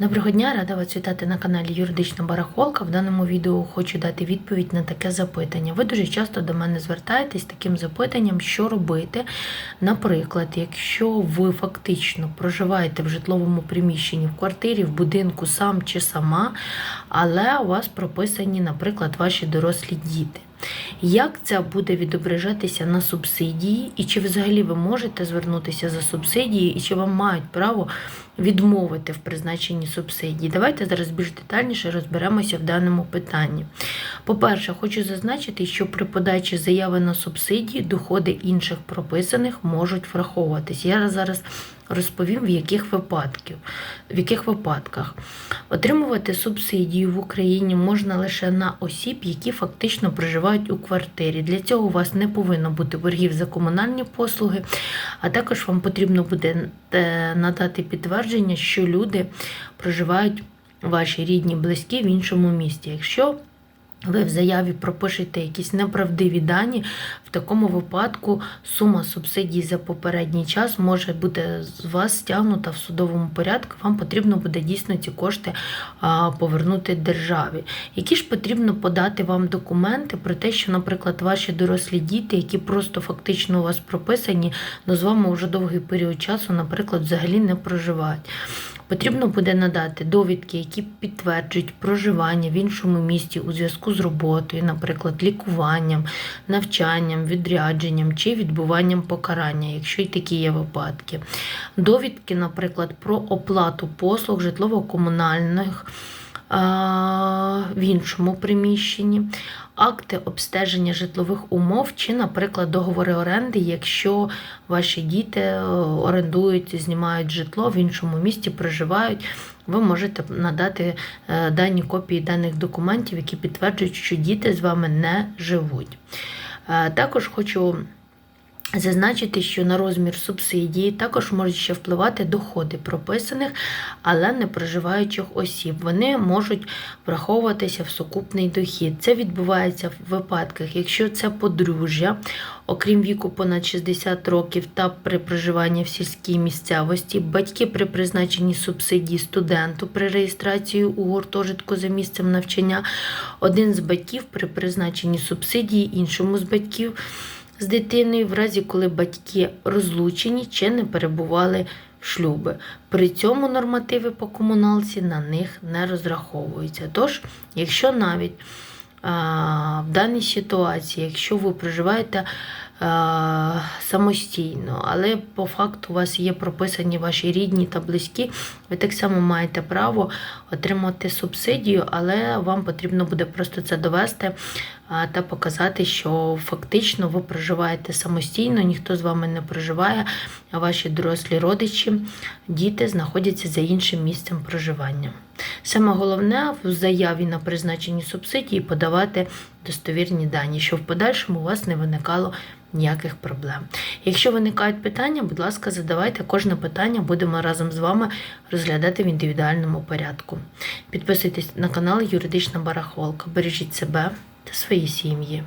Доброго дня, рада вас вітати на каналі Юридична Барахолка. В даному відео хочу дати відповідь на таке запитання. Ви дуже часто до мене звертаєтесь з таким запитанням, що робити. Наприклад, якщо ви фактично проживаєте в житловому приміщенні, в квартирі, в будинку сам чи сама, але у вас прописані, наприклад, ваші дорослі діти. Як це буде відображатися на субсидії, і чи взагалі ви можете звернутися за субсидії, і чи вам мають право відмовити в призначенні субсидії? Давайте зараз більш детальніше розберемося в даному питанні. По-перше, хочу зазначити, що при подачі заяви на субсидії доходи інших прописаних можуть враховуватись. Я зараз розповім, в яких випадків, в яких випадках. Отримувати субсидію в Україні можна лише на осіб, які фактично проживають у квартирі. Для цього у вас не повинно бути боргів за комунальні послуги, а також вам потрібно буде е, надати підтвердження, що люди проживають ваші рідні, близькі в іншому місті. Якщо ви в заяві пропишете якісь неправдиві дані, в такому випадку сума субсидій за попередній час може бути з вас стягнута в судовому порядку. Вам потрібно буде дійсно ці кошти повернути державі. Які ж потрібно подати вам документи про те, що, наприклад, ваші дорослі діти, які просто фактично у вас прописані, але з вами вже довгий період часу, наприклад, взагалі не проживають. Потрібно буде надати довідки, які підтверджують проживання в іншому місті у зв'язку з роботою, наприклад, лікуванням, навчанням, відрядженням чи відбуванням покарання, якщо й такі є випадки. Довідки, наприклад, про оплату послуг житлово-комунальних в іншому приміщенні, акти обстеження житлових умов чи, наприклад, договори оренди, якщо ваші діти е, орендують, знімають житло в іншому місті, проживають. Ви можете надати е, дані копії даних документів, які підтверджують, що діти з вами не живуть. Е, Також хочу Зазначити, що на розмір субсидії також можуть ще впливати доходи прописаних, але не проживаючих осіб. Вони можуть враховуватися в сукупний дохід. Це відбувається в випадках, якщо це подружжя, окрім віку понад 60 років та при проживанні в сільській місцевості, батьки при призначенні субсидії студенту при реєстрації у гуртожитку за місцем навчання, один з батьків при призначенні субсидії іншому з батьків з дитиною в разі, коли батьки розлучені чи не перебували в шлюби. При цьому нормативи по комуналці на них не розраховуються. Тож, якщо навіть а, в даній ситуації, якщо ви проживаєте самостійно, але по факту у вас є прописані ваші рідні та близькі, ви так само маєте право отримати субсидію, але вам потрібно буде просто це довести та показати, що фактично ви проживаєте самостійно, ніхто з вами не проживає, а ваші дорослі родичі, діти знаходяться за іншим місцем проживання. Саме головне в заяві на призначені субсидії подавати достовірні дані, щоб в подальшому у вас не виникало ніяких проблем. Якщо виникають питання, будь ласка, задавайте кожне питання, будемо разом з вами розглядати в індивідуальному порядку. Підписуйтесь на канал Юридична Барахолка, бережіть себе та свої сім'ї.